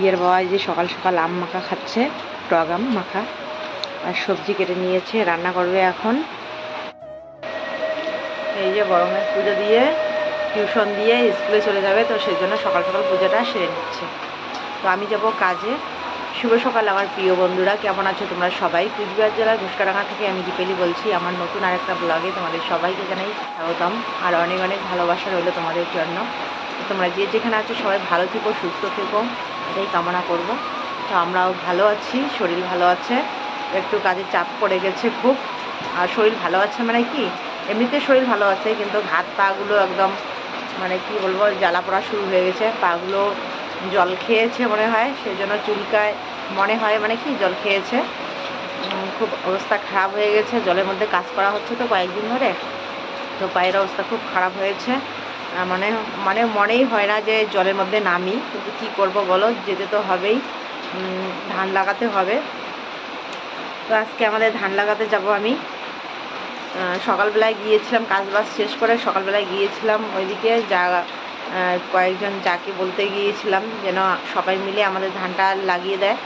বিয়ের বাবা যে সকাল সকাল আম মাখা খাচ্ছে, টক আম মাখা, আর সবজি কেটে নিয়েছে, রান্না করবে এখন। এই যে গরমের পুজো দিয়ে টিউশন দিয়ে স্কুলে চলে যাবে, তো সেই জন্য সকাল সকাল পুজোটা সেরে নিচ্ছে। তো আমি যাব কাজে। শুভ সকাল আমার প্রিয় বন্ধুরা, কেমন আছো তোমরা সবাই? কুচবিহার জেলার ঘুষকাডাঙ্গা থেকে আমি দীপেলি বলছি, আমার নতুন আরেকটা ব্লগে তোমাদের সবাইকে জানাই স্বাগতম, আর অনেক অনেক ভালোবাসা রইল তোমাদের জন্য। তোমরা যে যেখানে আছো সবাই ভালো থেকো, সুস্থ থেকো। এটাই কামনা করব। তো আমরাও ভালো আছি, শরীর ভালো আছে। একটু কাজের চাপ পড়ে গেছে খুব। আর শরীর ভালো আছে মানে কি? এমনিতে শরীর ভালো আছে, কিন্তু হাত পাগুলো একদম মানে কি বলব, জ্বালা পড়া শুরু হয়ে গেছে। পাগুলো জল খেয়েছে মনে হয় সেই জন্য চুলকায় মনে হয় মানে কি, জল খেয়েছে। খুব অবস্থা খারাপ হয়ে গেছে, জলের মধ্যে কাজ করা হচ্ছে তো কয়েকদিন ধরে। তো পায়ের অবস্থা খুব খারাপ হয়েছে। মানে মানে মনেই হয় না যে জলের মধ্যে নামি, কিন্তু কী করব বলো? যেতে তো হবেই। ধান লাগাতে হবে। তো আজকে আমাদের ধান লাগাতে যাব আমি। সকালবেলায় গিয়েছিলাম, কাজ বাজ শেষ করে সকালবেলায় গিয়েছিলাম ওইদিকে। যা কয়েকজন যাকে বলতে গিয়েছিলাম যেন সবাই মিলে আমাদের ধানটা লাগিয়ে দেয়।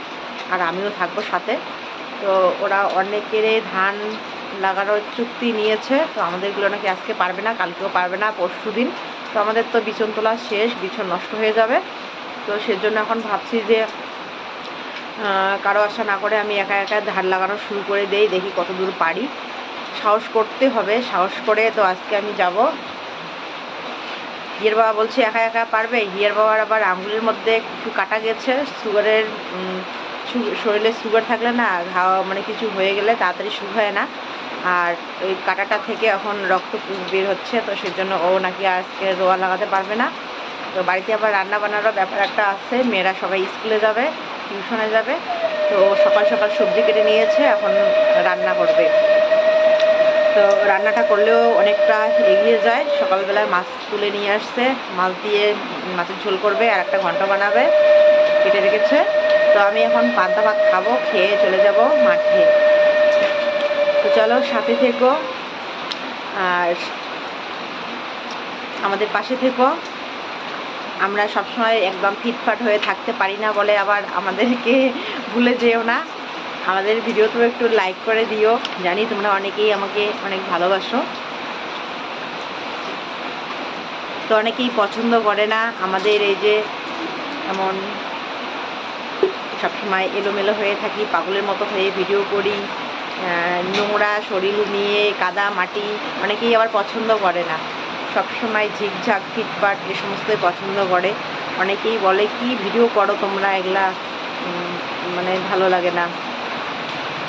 আর আমিও থাকব সাথে। তো ওরা অনেকেরই ধান লাগানোর চুক্তি নিয়েছে, তো আমাদেরগুলো নাকি আজকে পারবে না, কালকেও পারবে না, পরশু দিন। তো আমাদের তো বিচন তোলা শেষ বিচন নষ্ট হয়ে যাবে। তো সেজন্য এখন ভাবছি যে কারও আশা না করে আমি একা একা ধার লাগানো শুরু করে দেই, দেখি কত দূর পারি। সাহস করতে হবে, সাহস করে তো আজকে আমি যাব। হিয়ের বাবা বলছে, একা একা পারবে? হিয়ের বাবার আবার আঙুলের মধ্যে একটু কাটা গেছে, সুগারের শরীরে সুগার থাকলে না ঘা মানে কিছু হয়ে গেলে তাড়াতাড়ি শুকায় না। আর ওই কাটাটা থেকে এখন রক্ত বের হচ্ছে, তো সেই জন্য ও নাকি আজকে রোয়া লাগাতে পারবে না। তো বাড়িতে আবার রান্না বান্নারও ব্যাপার একটা আছে, মেয়েরা সবাই স্কুলে যাবে, টিউশনে যাবে, তো সকাল সকাল সবজি কেটে নিয়েছে, এখন রান্না করবে। তো রান্নাটা করলেও অনেকটা এগিয়ে যায় সকালবেলায় মাছ তুলে নিয়ে আসছে, মাছ দিয়ে মাছের ঝোল করবে আর একটা ঘণ্টা বানাবে, কেটে রেখেছে। তো আমি এখন পান্তা ভাত খাব, খেয়ে চলে যাব মাঠে। তো চলো সাথে থেকো। আর আমাদের পাশে থেকো। আমরা সবসময় একদম ফিটফাট হয়ে থাকতে পারি না বলে আবার আমাদেরকে ভুলে যেও না। আমাদের ভিডিও তো একটু লাইক করে দিও। জানি তোমরা অনেকেই আমাকে অনেক ভালোবাসো। তো অনেকেই পছন্দ করে না। আমাদের এই যে এমন সবসময় এলোমেলো হয়ে থাকি, পাগলের মতো হয়ে ভিডিও করি। নোংরা, শরীর নিয়ে, কাদা, মাটি, অনেকেই আবার পছন্দ করে না। সবসময় ঝিকঝাক, ফিটফাট, এ সমস্তই পছন্দ করে। অনেকেই বলে, কি ভিডিও করো তোমরা? এগুলা মানে ভালো লাগে না।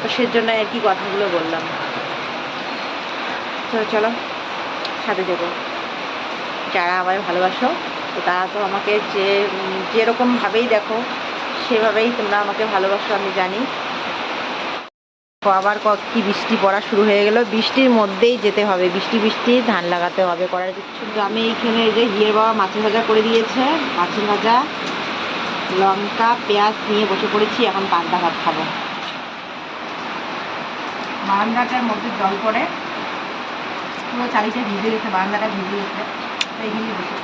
তো সেজন্য আর কি কথাগুলো বললাম। তো চলো, সাথে যাব। যারা আমায় ভালোবাসো, তো তারা তো আমাকে যে যেরকমভাবেই দেখো, সেভাবেই তোমরা আমাকে ভালোবাসো, আমি জানি। তো আবার ক- বৃষ্টি পড়া শুরু হয়ে গেল। বৃষ্টির মধ্যেই যেতে হবে। বৃষ্টি বৃষ্টি, ধান লাগাতে হবে, করার কিছু আমি এইখানে এই যে হিয়ের বাবা মাছের ভাজা করে দিয়েছে। মাছের ভাজা, লঙ্কা, পেঁয়াজ নিয়ে বসে পড়েছি। এখন পান্তা ভাত খাব। বারান্দাটার মধ্যে জল পড়ে। পুরো চারিটা ভিজে গেছে, বারান্দাটা ভিজে গেছে। তো এখানে বসে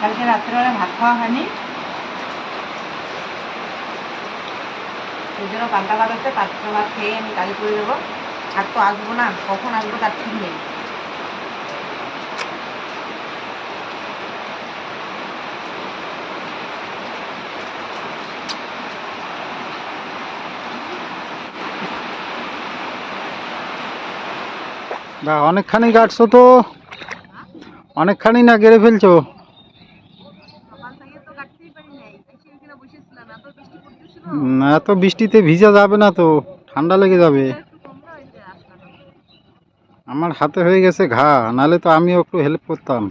কালকে রাত্রেবেলা ভাত খাওয়া হয়নি। ওই জন্য ভাত হচ্ছে পান্তা ভাত খেয়ে আমি কাজে করে দেবো আর তো আসব না, কখন আসব তার ঠিক নেই। অনেকখানি কাটছো তো? অনেকখানি না, গেড়ে ফেলছো সকাল থেকে তো কাটতেই পারি নাই এসে এখানে বসেছিলাম এত বৃষ্টি পড়তেছিল উম, এত বৃষ্টিতে ভিজা যাবে না তো ঠান্ডা লেগে যাবে। আমার হাতে হয়ে গেছে ঘা নালে তো আমিও একটু হেল্প করতাম।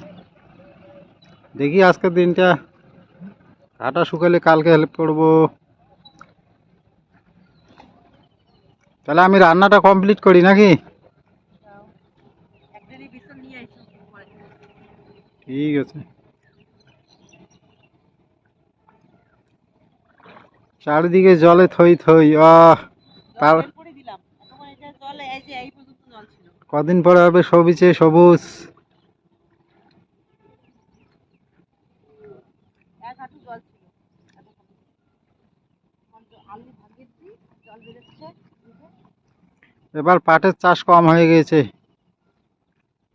দেখি আজকের দিনটা ঘাটা শুকালে কালকে হেল্প করব। তাহলে আমি রান্নাটা কমপ্লিট করি নাকি? ঠিক আছে। চারিদিকে জলে থই থই আহ তার কদিন পরে হবে সবিচে সবুজ। এবার পাটের চাষ কম হয়ে গেছে।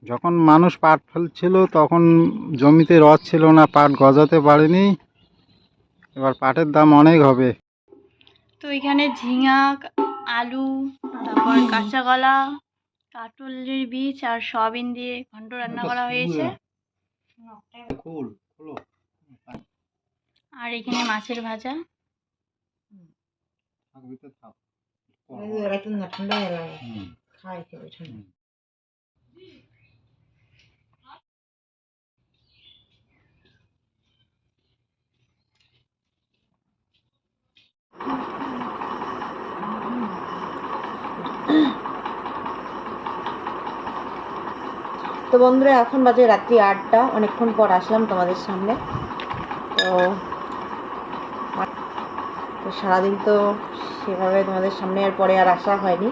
যখন মানুষ পাট ফেলছিল তখন জমিতে রস ছিল না পাট গজাতে পারেনি। এবার পাটের দাম অনেক হবে। তো এখানে ঝিঙা আলু তারপর কাঁচা কলা কাটলের বীজ আর সয়াবিন দিয়ে ঘন্ট রান্না করা হয়েছে। আর এখানে মাছের ভাজা। ঠান্ডা লাগে খাই তো বন্ধুরা, এখন বাজে রাত্রি আটটা। অনেকক্ষণ পর আসলাম তোমাদের সামনে। তো তো সারাদিন তো সেভাবে তোমাদের সামনে আর পরে আর আসা হয়নি।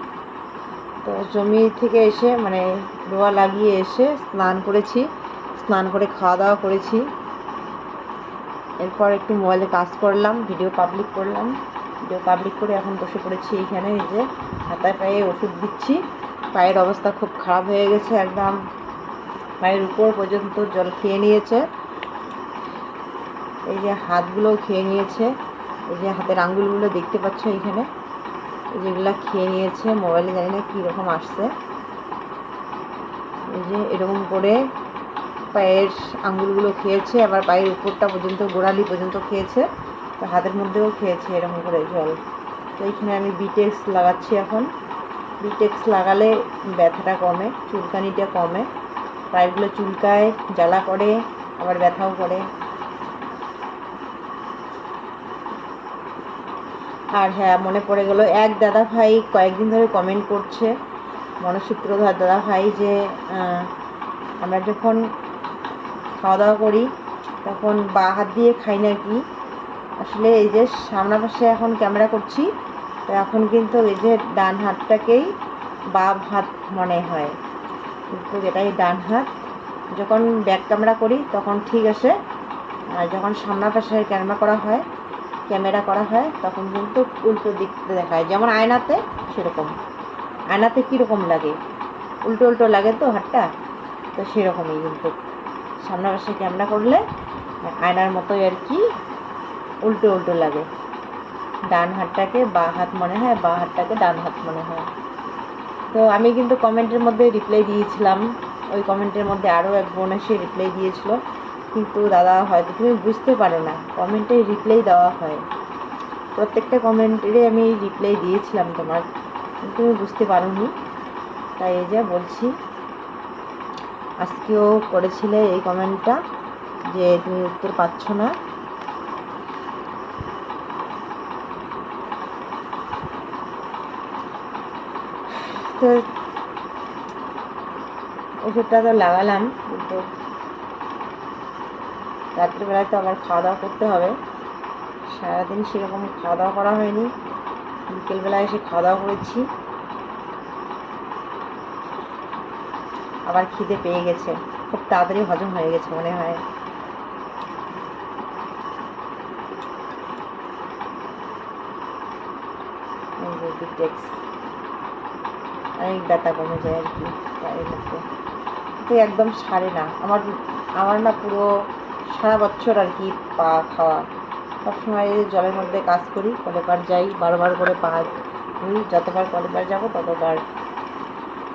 তো জমি থেকে এসে মানে রোয়া লাগিয়ে এসে স্নান করেছি। স্নান করে খাওয়া দাওয়া করেছি। এরপর একটু মোবাইলে কাজ করলাম ভিডিও পাবলিক করলাম। ভিডিও পাবলিক করে এখন বসে পড়েছি এইখানে, এই যে হাতায় পায়ে ওষুধ দিচ্ছি। পায়ের অবস্থা খুব খারাপ হয়ে গেছে একদম। পায়ের উপর পর্যন্ত জল খেয়ে নিয়েছে। এই যে হাতগুলোও খেয়ে নিয়েছে। এই যে হাতের আঙ্গুলগুলো দেখতে পাচ্ছ এইখানে। এই যেগুলা খেয়ে নিয়েছে মোবাইলে জানি না কীরকম আসছে। এই যে এরকম করে পায়ের আঙ্গুলগুলো খেয়েছে, আবার পায়ের উপরটা পর্যন্ত, গোড়ালি পর্যন্ত খেয়েছে, তো হাতের মধ্যেও খেয়েছে এরকম করে জল। তো এইখানে আমি বিটেক্স লাগাচ্ছি এখন। বিটেক্স লাগালে ব্যথাটা কমে, চুলকানিটা কমে। পায়েরগুলো চুলকায়, জ্বালা করে, আবার ব্যথাও করে। আর হ্যাঁ মনে পড়ে গেল, এক দাদা ভাই কয়েকদিন ধরে কমেন্ট করছে, মনসূত্রধর দাদা ভাই যে আমরা যখন খাওয়া দাওয়া করি, তখন বা হাত দিয়ে খাই না কি আসলে এই যে সামনা পাশে এখন ক্যামেরা করছি, তো এখন কিন্তু এই যে ডান হাতটাকেই বা হাত মনে হয়। কিন্তু যেটাই ডান হাত। যখন ব্যাক ক্যামেরা করি, তখন ঠিক আছে আর যখন সামনা পাশে ক্যামেরা করা হয়, ক্যামেরা করা হয়, তখন কিন্তু উল্টো দিক দেখায়। যেমন আয়নাতে সেরকম। আয়নাতে কীরকম লাগে? উল্টো উল্টো লাগে তো হাতটা? তো সেরকমই কিন্তু। সামনে পাশে ক্যামেরা করলে আয়নার মতোই আর কি উল্টো উল্টো লাগে। ডান হাতটাকে বা হাত মনে হয়, বা হাতটাকে ডান হাত মনে হয়। তো আমি কিন্তু কমেন্টের মধ্যে রিপ্লাই দিয়েছিলাম। ওই কমেন্টের মধ্যে আরও এক বোন এসে রিপ্লাই দিয়েছিল। কিন্তু দাদা হয়তো তুমি বুঝতে পারো না, কমেন্টে রিপ্লাই দেওয়া হয়। প্রত্যেকটা কমেন্টেরই আমি রিপ্লাই দিয়েছিলাম তোমার তুমি বুঝতে পারোনি। তাই এই যে বলছি। আজকেও করেছিলে এই কমেন্টটা যে তুমি উত্তর পাচ্ছ না। তো ওষুধটা তো লাগালাম, কিন্তু রাত্রিবেলায় তো আবার খাওয়া দাওয়া করতে হবে। সারাদিন সেরকম খাওয়া দাওয়া করা হয়নি। বিকেলবেলায় এসে খাওয়া দাওয়া করেছি। আবার খিদে পেয়ে গেছে। খুব তাড়াতাড়ি হজম হয়ে গেছে মনে হয়। অনেক ব্যথা কমে যায় আর কি মধ্যে। কিন্তু একদম সারে না। আমার আমার না পুরো সারা বছর আর কি পা খাওয়া। সবসময় জলের মধ্যে কাজ করি, কলেবার যাই, বারবার করে পা ধুই, যতবার কলেবার যাব ততবার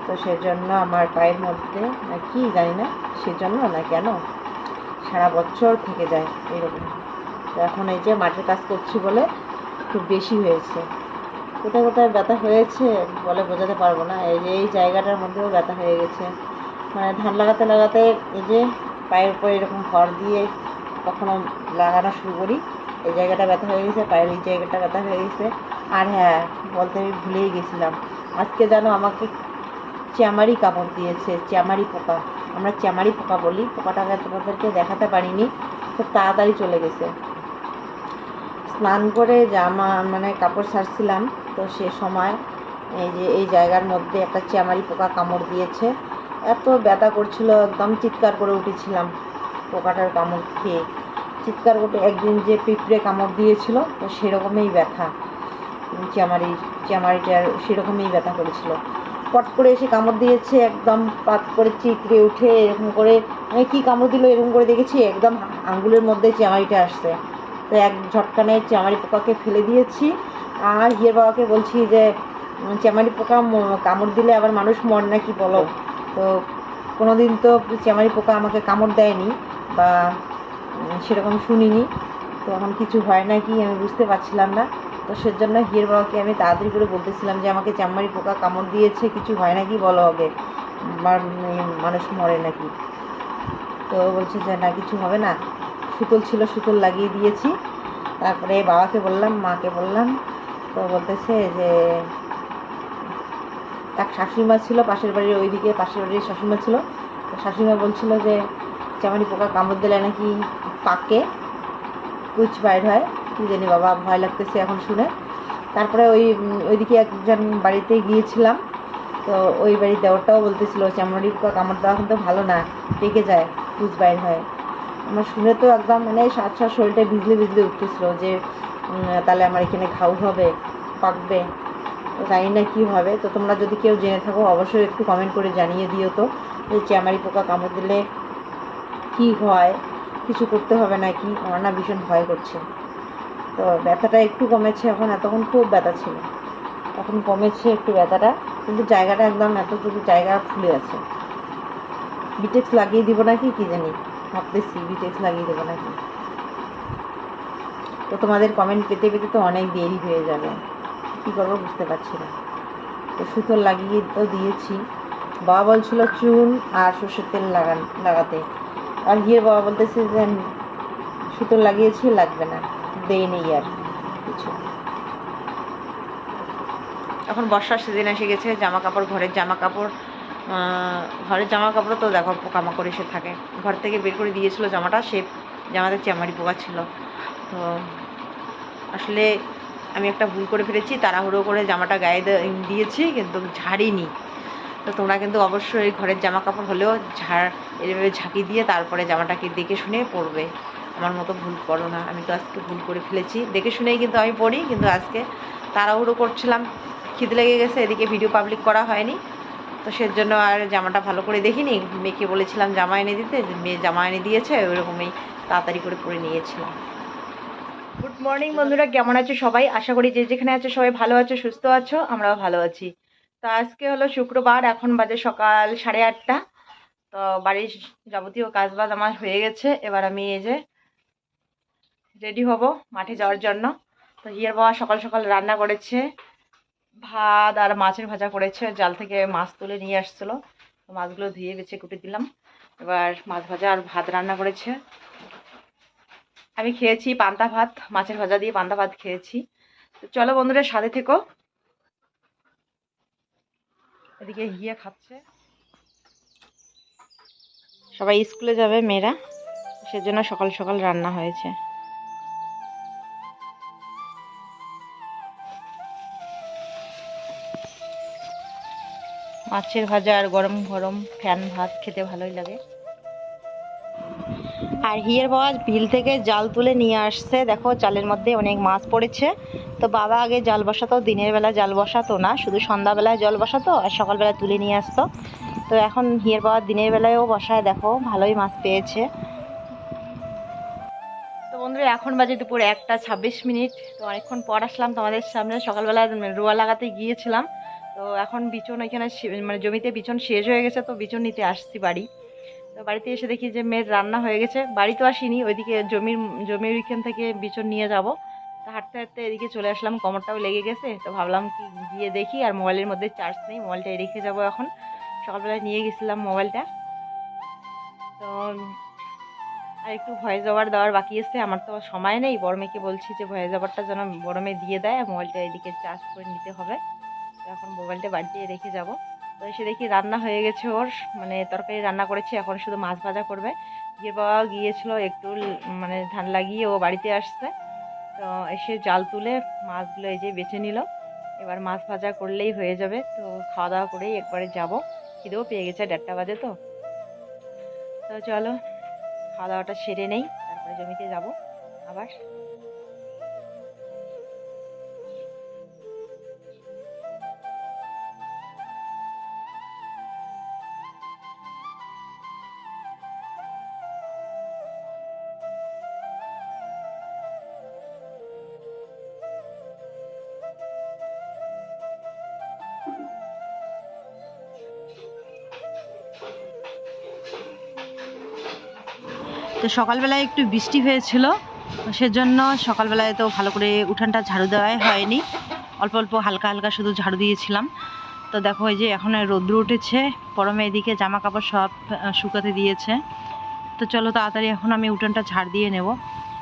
তো সেজন্য আমার পায়ের মধ্যে না কি জানি না, সেজন্য না কেন সারা বছর থেকে যায় এরকম। তো এখন এই যে মাঠের কাজ করছি বলে খুব বেশি হয়েছে। কোথায় কোথায় ব্যথা হয়েছে বলে বোঝাতে পারব না। এই যে এই জায়গাটার মধ্যেও ব্যথা হয়ে গেছে। মানে ধান লাগাতে লাগাতে এই যে পায়ের উপরে এরকম খড় দিয়ে কখনো লাগানো শুরু করি, এই জায়গাটা ব্যথা হয়ে গেছে, পায়ের এই জায়গাটা ব্যথা হয়ে গেছে। আর হ্যাঁ বলতে আমি ভুলেই গেছিলাম। আজকে যেন আমাকে চ্যামারি কামড় দিয়েছে, চ্যামারি পোকা। আমরা চ্যামারি পোকা বলি পোকাটাকে তোমাদেরকে দেখাতে পারিনি। খুব তাড়াতাড়ি চলে গেছে। স্নান করে জামা মানে কাপড় সারছিলাম, তো সে সময় এই যে, এই জায়গার মধ্যে একটা চ্যামারি পোকা কামড় দিয়েছে। এত ব্যথা করছিল, একদম চিৎকার করে উঠেছিলাম পোকাটার কামড় খেয়ে। চিৎকার করে একদিন যে পিঁপড়ে কামড় দিয়েছিল, তো সেরকমই ব্যথা। চেমারি চেমারিটার সেরকমই ব্যথা করেছিল। পট করে এসে কামড় দিয়েছে, একদম পাত করে চিকড়ে উঠে এরকম করে মানে কী কামড় দিল এরকম করে দেখেছি, একদম আঙ্গুলের মধ্যে চেমারিটা আসছে। তো এক ঝটকানে চেমারি পোকাকে ফেলে দিয়েছি। আর হিয়ের বাবাকে বলছি যে চেমারি পোকা কামড় দিলে আবার মানুষ মর নাকি বলো? তো কোনোদিন তো চেমারি পোকা আমাকে কামড় দেয়নি বা সেরকম শুনিনি। তো এখন কিছু হয় নাকি আমি বুঝতে পারছিলাম না। তো সেজন্য হিয়ের বাবাকে আমি তাড়াতাড়ি করে বলতেছিলাম যে, আমাকে চাম্মারি পোকা কামড় দিয়েছে, কিছু হয় নাকি বলো আগে? মানুষ মরে নাকি? তো বলছে যে, না, কিছু হবে না। সুতোল ছিল সুতোল লাগিয়ে দিয়েছি। তারপরে বাবাকে বললাম, মাকে বললাম। তো বলতেছে যে, তার শাশুড়িমা ছিল পাশের বাড়ির ওইদিকে, পাশের বাড়ির শাশুড়িমা ছিল। তো শাশুড়িমা বলছিল যে চামারি পোকা কামড় দিলে নাকি পাকে কুচ বাইর হয়। কি জানি বাবা, ভয় লাগতেছে এখন শুনে। তারপরে ওই, ওইদিকে একজন বাড়িতে গিয়েছিলাম। তো ওই বাড়ির দেওয়ারটাও বলতেছিল চামড়ি পোকা কামড় দেওয়া কিন্তু ভালো না পেকে যায় কুচ বাইর হয়। আমার শুনে তো একদম মানে সাত সাত শরীরটা ভিজলে ভিজলে উঠতেছিল যে তাহলে আমার এখানে ঘাউ হবে, পাকবে। জানি না কী হবে। তো তোমরা যদি কেউ জেনে থাকো, অবশ্যই একটু কমেন্ট করে জানিয়ে দিও তো, যে চামারি পোকা কামড় দিলে কী হয়, কিছু করতে হবে নাকি? আমার না ভীষণ ভয় করছে। তো ব্যথাটা একটু কমেছে এখন, এতক্ষণ খুব ব্যথা ছিল। এখন কমেছে একটু ব্যথাটা, কিন্তু জায়গাটা একদম এতটুকু জায়গা ফুলে আছে। বিটেক্স লাগিয়ে দিব নাকি কি জানি, ভাবতেছি বিটেক্স লাগিয়ে দেবো নাকি। তো তোমাদের কমেন্ট পেতে পেতে তো অনেক দেরি হয়ে যাবে। কী করব বুঝতে পারছি না। তো সুতো লাগিয়ে তো দিয়েছি। বাবা বলছিল চুন আর সর্ষের তেল লাগান, লাগাতে। আর গিয়ে বাবা বলতেছে যে সুতো লাগিয়েছি, লাগবে না। দেই আর কিছু এখন বর্ষার সিজন এসে গেছে জামা কাপড় ঘরের জামা কাপড় ঘরের জামা কাপড় তো দেখো, পোকামাকড় এসে থাকে। ঘর থেকে বের করে দিয়েছিল জামাটা, সে জামাতে চামারি পোকা ছিল। তো আসলে আমি একটা ভুল করে ফেলেছি, তাড়াহুড়ো করে জামাটা গায়ে দিয়েছি, কিন্তু ঝাড়িনি। তো তোমরা কিন্তু অবশ্যই ঘরের জামা কাপড় হলেও ঝাড় এভাবে ঝাঁকি দিয়ে তারপরে জামাটাকে দেখে শুনে পরবে। আমার মতো ভুল করো না। আমি তো আজকে ভুল করে ফেলেছি। দেখে শুনেই কিন্তু আমি পড়ি, কিন্তু আজকে তাড়াহুড়ো করছিলাম। খিদে লেগে গেছে, এদিকে ভিডিও পাবলিক করা হয়নি। তো সেজন্য আর জামাটা ভালো করে দেখিনি। মেয়েকে বলেছিলাম জামা এনে দিতে মেয়ে জামা এনে দিয়েছে, ওইরকমই তাড়াতাড়ি করে পরে নিয়েছিলাম। গুড মর্নিং বন্ধুরা, কেমন আছো সবাই? আশা করি যে যেখানে আছো সবাই ভালো আছো, সুস্থ আছো, আমরাও ভালো আছি। তো আজকে হলো শুক্রবার, এখন বাজে সকাল সাড়ে আটটা। তো বাড়ির যাবতীয় কাজবাজ আমার হয়ে গেছে। এবার আমি এই যে রেডি হব মাঠে যাওয়ার জন্য। তো হিয়ার বাবা সকাল সকাল রান্না করেছে, ভাত আর মাছের ভাজা করেছে, জাল থেকে মাছ তুলে নিয়ে আসছিল। তো মাছগুলো ধুয়ে বেছে কুটে দিলাম। এবার মাছ ভাজা আর ভাত রান্না করেছে। আমি খেয়েছি পান্তা ভাত, মাছের ভাজা দিয়ে পান্তা ভাত খেয়েছি। তো চলো বন্ধুরা, সাথে থেকো। এদিকে হিয়া খাচ্ছে। সবাই স্কুলে যাবে, মেয়েরা। সেজন্য সকাল সকাল রান্না হয়েছে। মাছের ভাজা আর গরম গরম ফ্যান ভাত খেতে ভালোই লাগে। আর হিয়ের বাবা বিল থেকে জাল তুলে নিয়ে আসছে। দেখো জালের মধ্যে অনেক মাছ পড়েছে। তো বাবা আগে জাল বসাতো, দিনের বেলা জাল বসাতো না, শুধু সন্ধ্যাবেলায় জল বসাতো আর সকালবেলা তুলে নিয়ে আসতো। তো এখন হিয়ের বাবা দিনের বেলায়ও বসায়, দেখো ভালোই মাছ পেয়েছে। তো বন্ধুরা, এখন বাজে দুপুর একটা ছাব্বিশ মিনিট। তো অনেকক্ষণ পর আসলাম তোমাদের সামনে। সকালবেলা রোয়া লাগাতে গিয়েছিলাম। তো এখন বিচন শে- মানে জমিতে বিচন শেষ হয়ে গেছে, তো বিচন নিতে আসছি বাড়ি। তো বাড়িতে এসে দেখি যে মেয়ের রান্না হয়ে গেছে। বাড়ি তো আসিনি, ওইদিকে জমির জমির ওইখান থেকে বিচন নিয়ে যাব। তো হাঁটতে হাঁটতে এদিকে চলে আসলাম, কোমরটাও লেগে গেছে। তো ভাবলাম কি গিয়ে দেখি, আর মোবাইলের মধ্যে চার্জ নেই, মোবাইলটা রেখে যাব এখন। সকালবেলায় নিয়ে গেছিলাম মোবাইলটা। তো আর একটু ভয়েস ওভার দেওয়ার বাকি আছে, আমার তো সময় নেই। বড় মেয়েকে বলছি যে ভয়েস ওভারটা যেন বড় মেয়ে দিয়ে দেয়, আর মোবাইলটা এদিকে চার্জ করে নিতে হবে। এখন মোবাইলটা বাড়িতে রেখে যাব। তো এসে দেখি রান্না হয়ে গেছে ওর মানে তরকারি রান্না করেছে, এখন শুধু মাছ ভাজা করবে। গিয়ে বাবা গিয়েছিল একটু মানে ধান লাগিয়ে ও বাড়িতে আসছে। তো এসে জাল তুলে মাছগুলো এই যে বেছে নিল। এবার মাছ ভাজা করলেই হয়ে যাবে। তো খাওয়া দাওয়া করেই একবারে যাব। খিদেও পেয়ে গেছে দেড়টা বাজে তো। তো চলো, খাওয়া দাওয়াটা সেরে নেই, তারপরে জমিতে যাব। আবার তো সকালবেলায় একটু বৃষ্টি হয়েছিল সেজন্য সকালবেলায় তো ভালো করে উঠানটা ঝাড়ু দেওয়াই হয়নি। অল্প অল্প হালকা হালকা শুধু ঝাড়ু দিয়েছিলাম। তো দেখো এই যে এখন রৌদ্র উঠেছে, পরমে এদিকে জামা কাপড় সব শুকাতে দিয়েছে। তো চলো তাড়াতাড়ি এখন আমি উঠানটা ঝাড় দিয়ে নেব।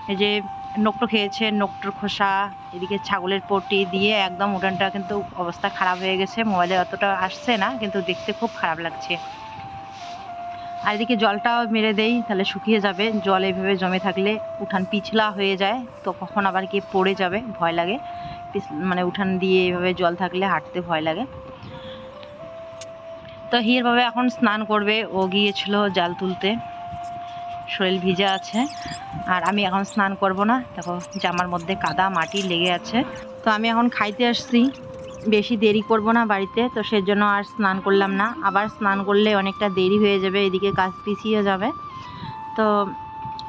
এই যে নোকটো খেয়েছে নোকটোর খোসা, এদিকে ছাগলের পটি দিয়ে একদম উঠানটা কিন্তু অবস্থা খারাপ হয়ে গেছে। মোবাইলে অতটা আসছে না, কিন্তু দেখতে খুব খারাপ লাগছে। আর এদিকে জলটাও মেরে দেই, তাহলে শুকিয়ে যাবে। জল এইভাবে জমে থাকলে উঠান পিছলা হয়ে যায়, তো কখন আবার কি পড়ে যাবে, ভয় লাগে। মানে উঠান দিয়ে এইভাবে জল থাকলে হাঁটতে ভয় লাগে। তো হিয়ের এখন স্নান করবে, ও গিয়েছিল জাল তুলতে। শরীর ভিজা আছে, আর আমি এখন স্নান করব না। দেখো, জামার মধ্যে কাদা, মাটি লেগে আছে। তো আমি এখন খাইতে আসছি। বেশি দেরি করব না বাড়িতে, তো সেজন্য আর স্নান করলাম না। আবার স্নান করলে অনেকটা দেরি হয়ে যাবে, এদিকে কাজ পিছিয়ে যাবে। তো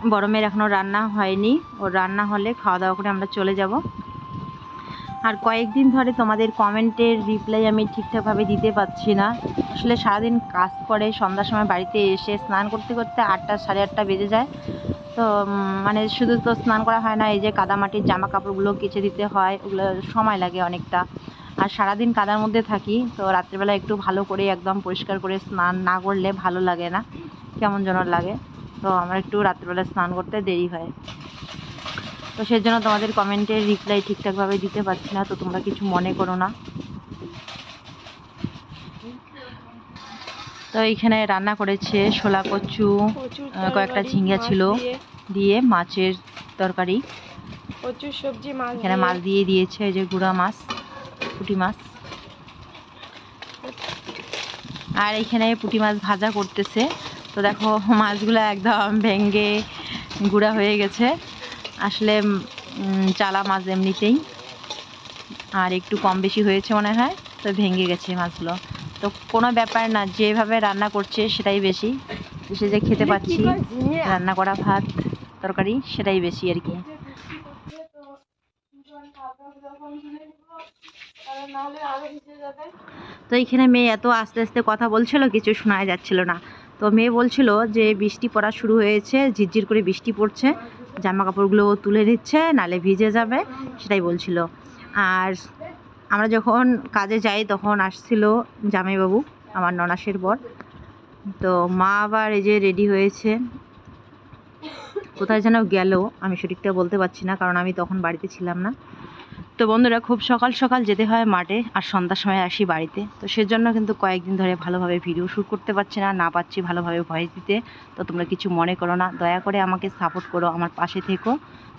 বড় মেয়ের এখনও রান্না হয়নি, ওর রান্না হলে খাওয়া দাওয়া করে আমরা চলে যাব। আর কয়েকদিন ধরে তোমাদের কমেন্টের রিপ্লাই আমি ঠিকঠাকভাবে দিতে পারছি না। আসলে সারাদিন কাজ করে, সন্ধ্যার সময় বাড়িতে এসে স্নান করতে করতে আটটা, সাড়ে আটটা বেজে যায়। তো মানে শুধু তো স্নান করা হয় না, এই যে কাদামাটির জামা কাপড়গুলো কেচে দিতে হয়, ওগুলো সময় লাগে অনেকটা। আর সারাদিন কাদার মধ্যে থাকি তো রাত্রিবেলা একটু ভালো করে একদম পরিষ্কার করে স্নান না করলে ভালো লাগে না কেমন যেন লাগে। তো আমার একটু রাত্রিবেলা স্নান করতে দেরি হয়। তো সেই জন্য তোমাদের কমেন্টের রিপ্লাই ঠিকঠাকভাবে দিতে পারছি না তো তোমরা কিছু মনে করো না। তো এইখানে রান্না করেছে শোলা কচু কয়েকটা ঝিঙ্গা ছিল। দিয়ে, দিয়ে মাছের তরকারি। প্রচুর সবজি মাছ এখানে মাছ দিয়ে দিয়েছে এই যে গুঁড়া মাছ। পুঁটি মাছ। আর এখানে পুঁটি মাছ ভাজা করতেছে। তো দেখো, মাছগুলো একদম ভেঙ্গে গুঁড়া হয়ে গেছে। আসলে চালা মাছ এমনিতেই। আর একটু কম বেশি হয়েছে মনে হয়, তো ভেঙে গেছে মাছগুলো। তো কোনো ব্যাপার না, যেভাবে রান্না করছে সেটাই বেশি। সে যে খেতে পাচ্ছি, রান্না করা ভাত, তরকারি, সেটাই বেশি আর কি। তো এইখানে মেয়ে এত আস্তে আস্তে কথা বলছিল, কিছু শোনা যাচ্ছিল না। তো মেয়ে বলছিল যে, বৃষ্টি পড়া শুরু হয়েছে, ঝিরঝির করে বৃষ্টি পড়ছে জামা কাপড়গুলো তুলে নিচ্ছে, নালে ভিজে যাবে, সেটাই বলছিল। আর আমরা যখন কাজে যাই, তখন আসছিল জামাইবাবু, আমার ননাসের বর। তো মা আবার এই যে রেডি হয়েছে। কোথায় যেন গেল, আমি সঠিকটা বলতে পারছি না, কারণ আমি তখন বাড়িতে ছিলাম না। তো বন্ধুরা খুব সকাল সকাল যেতে হয় মাঠে আর সন্ধ্যার সময় আসি বাড়িতে। তো সেজন্য কিন্তু কয়েকদিন ধরে ভালোভাবে ভিডিও শ্যুট করতে পারছি না না পাচ্ছি ভালোভাবে ভয়েস দিতে। তো তোমরা কিছু মনে করো না, দয়া করে আমাকে সাপোর্ট করো আমার পাশে থেকো।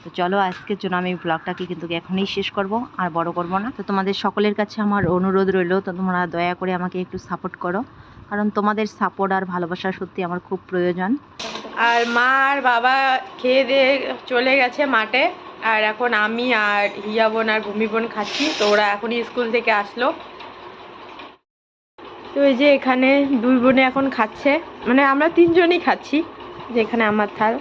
তো চলো আজকের জন্য আমি ব্লগটাকে কিন্তু এখনই শেষ করব, আর বড় করব না। তো তোমাদের সকলের কাছে আমার অনুরোধ রইল, তো তোমরা দয়া করে আমাকে একটু সাপোর্ট করো। কারণ তোমাদের সাপোর্ট আর ভালোবাসা সত্যি আমার খুব প্রয়োজন। আর মা আর বাবা খেয়ে দিয়ে চলে গেছে মাঠে। আর এখন আমি আর হিয়া বোন আর ভূমি বোন খাচ্ছি। তো ওরা এখনই স্কুল থেকে আসলো। তো এই যে এখানে দুই বোনে এখন খাচ্ছে। মানে আমরা তিনজনই খাচ্ছি, যেখানে আমার থাল।